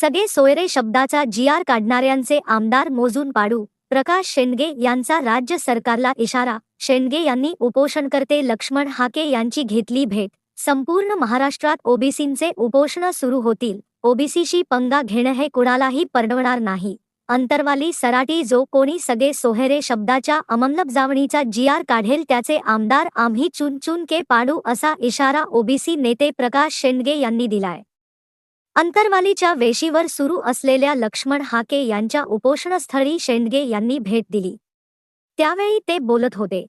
सगळे सोयरे शब्दाचा जी आर काढणाऱ्यांचे आमदार मोजून पाडू. प्रकाश शेंडगे यांचा राज्य सरकारला इशारा. शेंडगे यांनी उपोषणकर्ते लक्ष्मण हाके यांची घेतली भेट. संपूर्ण महाराष्ट्रात ओबीसींचे उपोषण सुरू होतील. ओबीसीशी पंगा घेणं हे कुणालाही परवडणार नाही. अंतरवाली सराटी जो कोणी सगळे सोहेरे शब्दाच्या अंमलबजावणीचा जी आर काढेल त्याचे आमदार आम्ही चुन चुन के पाडू असा इशारा ओबीसी नेते प्रकाश शेंडगे यांनी दिलाय. अंतरवालीच्या वेशीवर सुरू असलेल्या लक्ष्मण हाके यांच्या उपोषणस्थळी शेंडगे यांनी भेट दिली. त्यावेळी ते बोलत होते.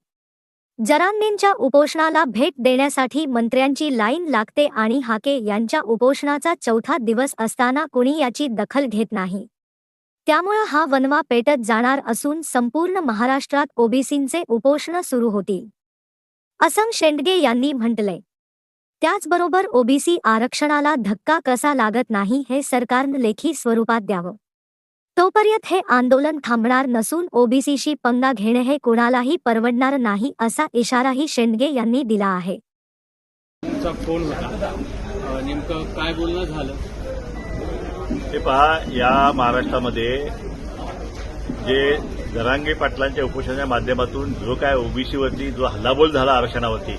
जरांगेंच्या उपोषणाला भेट देण्यासाठी मंत्र्यांची लाईन लागते आणि हाके यांच्या उपोषणाचा चौथा दिवस असताना कुणी याची दखल घेत नाही. त्यामुळं हा वनवा पेटत जाणार असून संपूर्ण महाराष्ट्रात ओबीसींचे उपोषण सुरू होतील. असं शेंडगे यांनी म्हटलंय. त्याचबरोबर ओबीसी आरक्षणाला धक्का कसा लागत नाही हे सरकारनं लेखी स्वरूपात द्यावं. तोपर्यंत हे आंदोलन थांबणार नसून ओबीसीशी पंगा घेणं हे कुणालाही परवडणार नाही असा इशाराही शेंडगे यांनी दिला आहे. चा फोन होता. अ, नेमकं काय बोलणं झालं? हे पहा या महाराष्ट्रामध्ये जे जरांगे पाटलांच्या उपोषणाच्या माध्यमातून जो काय ओबीसीवरती जो हल्लाबोल झाला आरक्षणावरती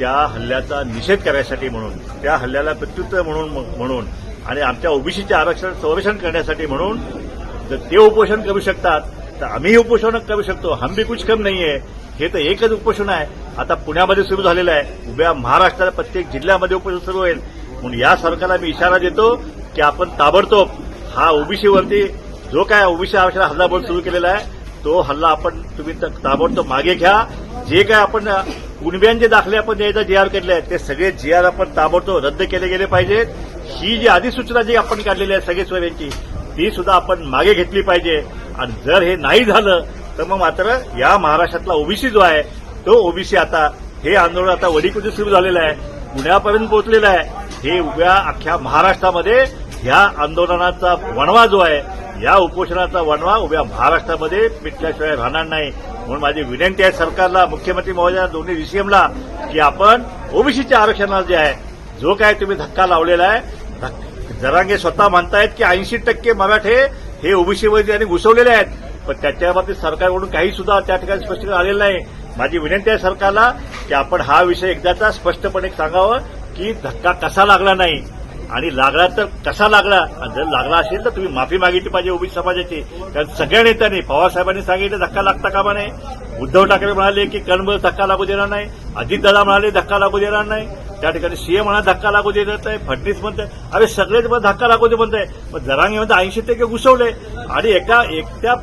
त्या हल्ल्याचा निषेध करायसाठी म्हणून त्या हल्ल्याला प्रत्युत्तर म्हणून म्हणून आणि आमच्या ओबीसीचे आरक्षण संरक्षण करण्यासाठी म्हणून जर ते उपोषण करू शकतात तर आम्ही उपोषण करू शकतो. हम भी कुछ कम नाहीये. हे तर एकच उपोषण आहे. आता पुण्यामध्ये सुरू झालेलं आहे. उभ्या महाराष्ट्राला प्रत्येक जिल्ह्यामध्ये उपोषण सुरू होईल. म्हणून या सरकारला मी इशारा देतो की आपण ताबडतोब हा ओबीसीवरती जो काय ओबीसी आरक्षण हल्लाबोल सुरू केलेला आहे तो हल्ला आपण तुम्ही ताबडतोब मागे घ्या. जे काय आपण कुणब्यांचे दाखले आपण द्यायचा जी आर केले आहेत ते सगळे जी आर आपण ताबडतोब रद्द केले गेले पाहिजेत ही जी अधिसूचना जी आपण काढलेली आहे सगळे स्वयंची ती सुद्धा आपण मागे घेतली पाहिजे. आणि जर हे नाही झालं तर मग मात्र या महाराष्ट्रातला ओबीसी जो आहे तो ओबीसी आता हे आंदोलन आता वडीकुटी सुरू झालेलं आहे. पुण्यापर्यंत पोहोचलेलं आहे. हे उभ्या अख्ख्या महाराष्ट्रामध्ये ह्या आंदोलनाचा वणवा जो आहे या उपोषणाचा वणवा उभ्या महाराष्ट्रामध्ये पिठल्याशिवाय राहणार नाही. म्हणून माझी विनंती आहे सरकारला मुख्यमंत्री महोदया दोन्ही डीसीएमला की आपण ओबीसीच्या आरक्षणाला जे आहे जो काय तुम्ही धक्का लावलेला आहे जरांगे स्वतः म्हणतायत की ऐंशी टक्के मराठे हे ओबीसीमध्ये त्यांनी घुसवलेले आहेत. पण त्याच्या बाबतीत सरकारकडून काही सुद्धा त्या ठिकाणी स्पष्टीकरण आलेलं नाही. माझी विनंती आहे सरकारला की आपण हा विषय एकदाचा स्पष्टपणे सांगावं की धक्का कसा लागला नाही. आणि लागला तर कसा लागला? जर लागला असेल तर तुम्ही माफी मागितली पाहिजे ओबीसी समाजाची. कारण सगळ्या नेत्यांनी पवारसाहेबांनी सांगितलं धक्का लागता कामा नाही उद्धव ठाकरे म्हणाले की कणबळ धक्का लागू देणार नाही. अजितदादा म्हणाले धक्का लागू देणार नाही. त्या ठिकाणी सीएम म्हणा धक्का लागू देत आहे फडणवीस आहे अरे सगळेच मग धक्का लागू दे म्हणताय मग जरांगे म्हणते ऐंशी टक्के घुसवले. आणि एका एकट्या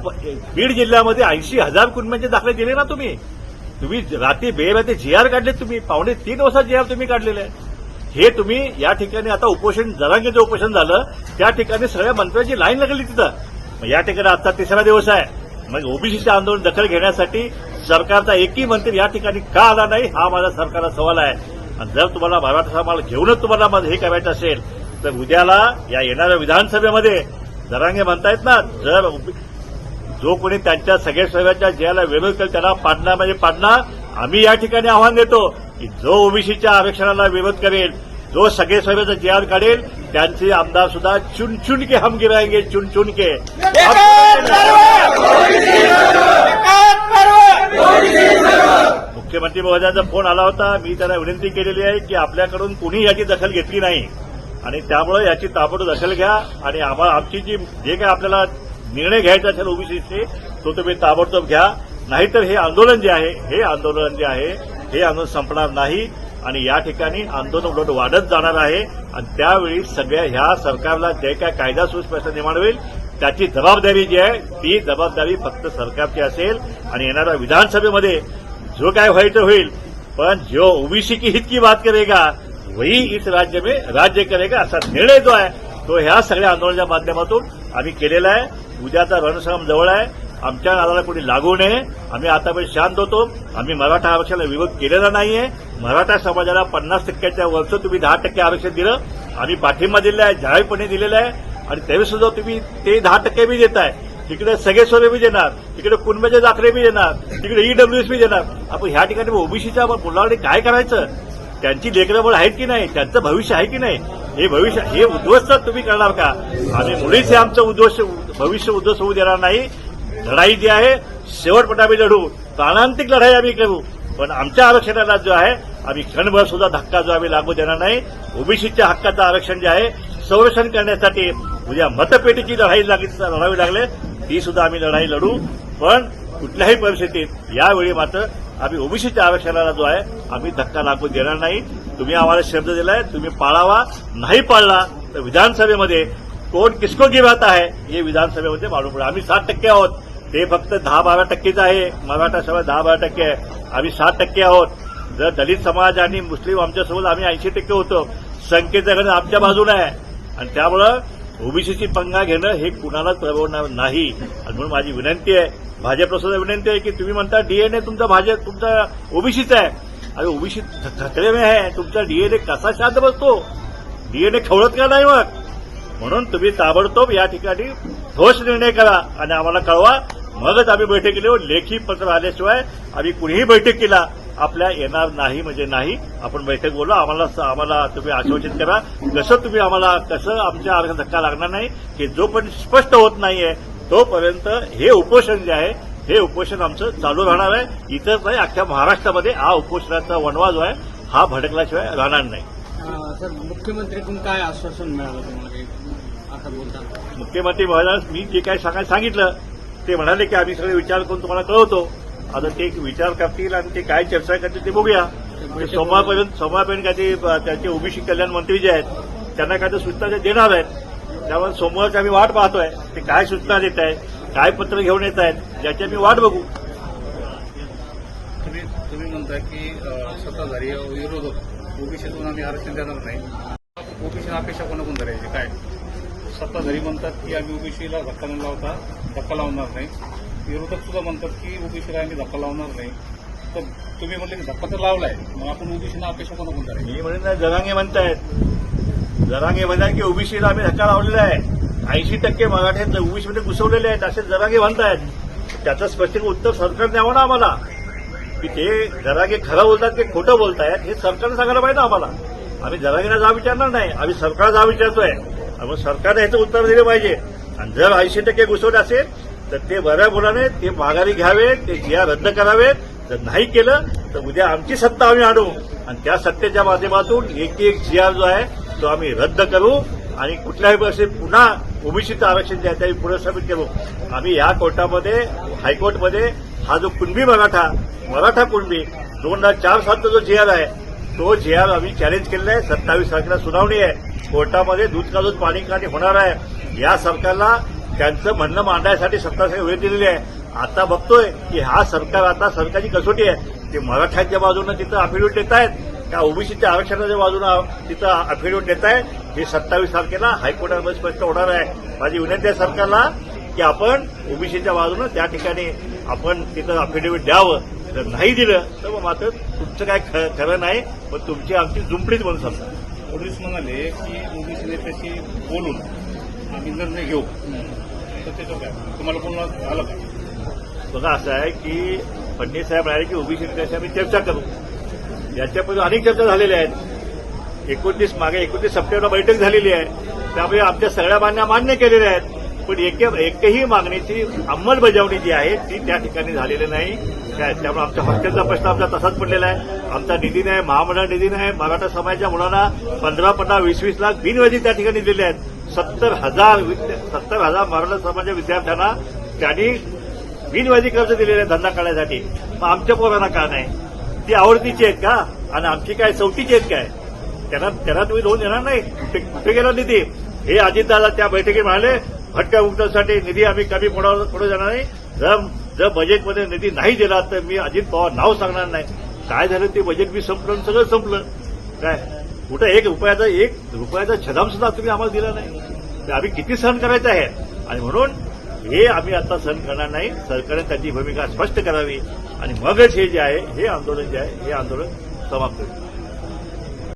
बीड जिल्ह्यामध्ये ऐंशी हजार कुटुंबांचे दाखले दिले ना तुम्ही? तुम्ही रात्री बेरात्री जी आर काढले तुम्ही. पावणे तीन वाजता जी आर तुम्ही काढलेले. आहे हे तुम्ही या ठिकाणी आता उपोषण जरांगेचं उपोषण झालं त्या ठिकाणी सगळ्या मंत्र्यांची लाईन लागली तिथं. मग या ठिकाणी आजचा तिसरा दिवस आहे. मग ओबीसीचं आंदोलन दखल घेण्यासाठी सरकारचा एकही मंत्री या ठिकाणी का आला नाही हा माझा सरकारचा सवाल आहे. आणि जर तुम्हाला मराठा समाज घेऊनच तुम्हाला माझं हे करायचं असेल तर उद्याला या येणाऱ्या विधानसभेमध्ये जरांगे म्हणतायत ना जर जो कोणी त्यांच्या सगळ्या सर्वांच्या ज्याला विरोध करेल त्याला पाडणार म्हणजे पाडणार. आम्ही या ठिकाणी आव्हान देतो की जो ओबीसीच्या आरक्षणाला विरोध करेल जो सगळे सर्वेचा जे काढेल त्यांचे आमदार सुद्धा चुन चुन के हम गिराएंगे चुन चुन के मुख्यमंत्री महोदयांचा फोन आला होता. मी त्यांना विनंती केलेली आहे की आपल्याकडून कुणी याची दखल घेतली नाही. आणि त्यामुळे याची ताबडतोब दखल घ्या. आणि आम्हाला आमची जी जे काय आपल्याला निर्णय घ्यायचा असेल ओबीसीचे तो तुम्ही ताबडतोब घ्या. नाहीतर हे आंदोलन जे आहे हे आंदोलन जे आहे हे आंदोलन संपणार नाही. आणि या ठिकाणी आंदोलन उलट वाढत जाणार आहे. आणि त्यावेळी सगळ्या ह्या सरकारला जे काय कायदा सुस्पष्ट निर्माण होईल त्याची जबाबदारी जी आहे ती जबाबदारी फक्त सरकारची असेल. आणि येणाऱ्या विधानसभेमध्ये जो काय व्हायचं होईल. पण जो ओबीसी की हित की बात करेगा वही इस राज्य में राज्य करेगा असा निर्णय जो आहे तो ह्या सगळ्या आंदोलनाच्या माध्यमातून आम्ही केलेला आहे. उद्याचा रणसंग्राम जवळ आहे. आमच्या नादाला कोणी लागू नये. आम्ही आतापर्यंत शांत होतो. आम्ही मराठा आरक्षणाला विरोध केलेला नाहीये. मराठा समाजाला पन्नास टक्क्याच्या वरचं तुम्ही दहा टक्के आरक्षण दिलं आम्ही पाठिंबा दिलेला आहे जाहीरपणे दिलेला आहे आणि त्यावेळी सुद्धा तुम्ही ते दहा टक्के बी देताय. तिकडे सगळे सोने बी देणार तिकडे कुणब्याचे दाखले बी देणार तिकडे ईडब्ल्यूएस बी देणार. आपण ह्या ठिकाणी ओबीसीच्या मुलांनी काय करायचं? त्यांची लेकरं आहेत की नाही? त्यांचं भविष्य आहे की नाही? हे भविष्य हे उद्ध्वस्त तुम्ही करणार का? आणि मुळीच हे आमचं उद्ध्वस्त भविष्य उद्ध्वस्त होऊ देणार नाही. लढाई जी आहे शेवटपट आम्ही लढू. प्राणांतिक लढाई आम्ही करू पण आमच्या आरक्षणाला जो आहे आम्ही क्षणभर सुद्धा धक्का जो आम्ही लागू देणार नाही. ओबीसीच्या हक्काचं आरक्षण जे आहे संरक्षण करण्यासाठी उद्या मतपेटीची लढाई लागली लढावी लागले. ती सुद्धा आम्ही लढाई लढू. पण कुठल्याही परिस्थितीत यावेळी मात्र आम्ही ओबीसीच्या आरक्षणाला जो आहे आम्ही धक्का लागू देणार नाही. तुम्ही आम्हाला शब्द दिलाय तुम्ही पाळावा. नाही पाळला तर विधानसभेमध्ये कोण किसको की आहे हे विधानसभेमध्ये मालूम पडेल. आम्ही सात टक्के आहोत. ते फक्त दहा बारा टक्केच आहे. मराठा समाज दहा बारा टक्के आहे. आम्ही सात टक्के आहोत. जर दलित समाज आणि मुस्लिम आमच्यासोबत आम्ही ऐंशी टक्के होतो संख्येचं आमच्या बाजूला आहे. आणि त्यामुळं ओबीसीची पंगा घेणं हे कुणालाच परवडणार नाही. आणि म्हणून माझी विनंती आहे भाजपला विनंती आहे की तुम्ही म्हणता डीएनए तुमचा भाजप तुमचा ओबीसीचा आहे. अरे ओबीसी थकले आहे. तुमचा डीएनए कसा शांत बसतो? डीएनए खवळत का नाही मग? म्हणून तुम्ही ताबडतोब या ठिकाणी ठोस निर्णय करा आणि आम्हाला कळवा. मगच आम्ही बैठक येऊ. लेखी पत्र आल्याशिवाय आम्ही कुणीही बैठक केला. आपल्या येणार नाही म्हणजे नाही. आपण बैठक बोलू. आम्हाला आम्हाला तुम्ही आश्वासित करा. कसं तुम्ही आम्हाला कसं आमच्या आरोग्यात धक्का लागणार नाही की जोपर्यंत स्पष्ट होत नाहीये तोपर्यंत हे उपोषण जे आहे हे उपोषण आमचं चालू राहणार आहे. इतर नाही अख्ख्या महाराष्ट्रामध्ये हा उपोषणाचा वणवा जो आहे हा भडकल्याशिवाय राहणार नाही. सर मुख्यमंत्रीकडून काय आश्वासन मिळालं तुम्हाला? काही आता बोलता मुख्यमंत्री महोदयास मी जे काही सांगायला सांगितलं ते म्हणाले की आम्ही सगळे विचार करून तुम्हाला कळवतो. आता ते विचार करतील आणि ते काय चर्चा करतील ते बघूया. सोमवारपर्यंत सोमवारपर्यंत काय ते त्यांचे ओबीसी कल्याण मंत्री जे आहेत त्यांना काय ते सूचना ते देणार आहेत. त्यामुळे सोमवारची आम्ही वाट पाहतोय. ते काय सूचना देत आहेत काय पत्र घेऊन येत आहेत याची आम्ही वाट बघू. तुम्ही तुम्ही म्हणता की सत्ताधारी विरोधक. ओबीसीतून आम्ही आरक्षण देणार नाही. ओबीसी अपेक्षा कोणाकडून करायची? काय? सत्ताधारी म्हणतात की आम्ही ओबीसीला धक्का न लावता धक्का लावणार नाही. विरोधक सुद्धा म्हणतात की ओबीसीला आम्ही धक्का लावणार नाही. तर तुम्ही म्हणले की धक्का तर लावलाय मग आपण ओबीसीला अपेक्षा कोणा करायची? मी म्हणेन ना, जरांगे म्हणतायत. जरांगे म्हणतात की ओबीसीला आम्ही धक्का लावलेला आहे. ऐंशी टक्के मराठे ओबीसीमध्ये घुसवलेले आहेत असे जरांगे म्हणतायत. त्याचं स्पष्ट उत्तर सरकार द्यावं ना आम्हाला. की ते जरागे खरं बोलतात की खोटं बोलतायत हे सरकारने सांगायला पाहिजे आम्हाला. आम्ही जरागेला जा विचारणार नाही आम्ही सरकार जा विचारतोय. मग सरकारने ह्याचं उत्तर दिलं पाहिजे. आणि जर ऐंशी टक्के घुसवत असेल तर ते बऱ्या मुलाने ते माघारी घ्यावे ते जिया रद्द करावेत. जर नाही केलं तर उद्या आमची सत्ता आम्ही आणू. आणि त्या सत्तेच्या माध्यमातून एक एक जिया जो आहे तो आम्ही रद्द करू. आणि कुठल्याही असे पुन्हा ओबीसीचं आरक्षण जे आहे ते पुनर्स्थापित करू. आम्ही या कोर्टामध्ये हायकोर्टमध्ये हा जो कुणबी मराठा मराठा कुणबी दोन हजार चार सातचा जो जी आर आहे तो जे आर आम्ही चॅलेंज केलेला आहे. सत्तावीस तारखेला सुनावणी आहे. कोर्टामध्ये दूध का दूध पाणी काढणी होणार आहे. या सरकारला त्यांचं म्हणणं मांडण्यासाठी सत्तासाठी वेळ दिलेली आहे. आता बघतोय की हा सरकार आता सरकारची कसोटी आहे. ते मराठ्यांच्या बाजूनं तिथं अफिडेव्हिट देत आहेत. का ओबीसीच्या आरक्षणाच्या बाजूनं तिथं अफिडेव्हिट देत आहेत? हे सत्तावीस तारखेला हायकोर्टामध्ये स्पष्ट होणार आहे. माझी विनंती आहे सरकारला की आपण ओबीसीच्या बाजूनं त्या ठिकाणी आपण तिथं अफिडेव्हिट द्यावं. जर नाही दिलं तर मग मात्र तुमचं काय खरं नाही पण तुमची आमची जुंपडीच म्हणून समजा. पोलीस म्हणाले की ओबीसी नेत्याशी बोलून आम्ही निर्णय घेऊ. तर त्याचं काय तुम्हाला बोलणं झालं का? बघा असं आहे की फडणवीस साहेब म्हणाले की ओबीसी नेत्याशी आम्ही चर्चा करू. याच्यापूर्वी अनेक चर्चा झालेल्या आहेत. एकोणतीस मागे एकोणतीस सप्टेंबरला बैठक झालेली आहे. त्यामुळे आमच्या सगळ्या मागण्या मान्य केलेल्या आहेत. पण एक एकही मागणीची अंमलबजावणी जी आहे ती त्या ठिकाणी झालेली नाही. त्यामुळे आमच्या हॉस्टेलचा प्रश्न आमचा तसाच पडलेला आहे. आमचा निधी नाही महामंडळ निधी नाही मराठा समाजाच्या मुलांना पंधरा पंधरा वीस वीस लाख बिनवाजी त्या ठिकाणी दिले आहेत. सत्तर हजार सत्तर हजार मराठा समाजाच्या विद्यार्थ्यांना त्यांनी बिनवाजी कर्ज दिलेलं आहे धंदा करण्यासाठी. मग आमच्या पोरांना का नाही? ती आवडतीची आहेत का? आणि आमची काय चौथीची आहेत काय? त्यांना त्यांना तुम्ही लोन देणार नाही. कुठे गेला निधी? हे अजितदादा त्या बैठकीत म्हणाले भटक्या मुक्तासाठी निधी आम्ही कमी पुढं पुढे जाणार नाही. जर जर बजेटमध्ये निधी नाही दिला तर मी अजित पवार नाव सांगणार नाही. काय झालं ते बजेट मी संपलं आणि सगळं संपलं. काय? कुठं एक रुपयाचा एक रुपयाचा छदाम सुद्धा तुम्ही आम्हाला दिला नाही. ते आम्ही किती सहन करायचं आहे? आणि म्हणून हे आम्ही आता सहन करणार नाही. सरकारने त्याची भूमिका स्पष्ट करावी. आणि मगच हे जे आहे हे आंदोलन जे आहे हे आंदोलन समाप्त होईल.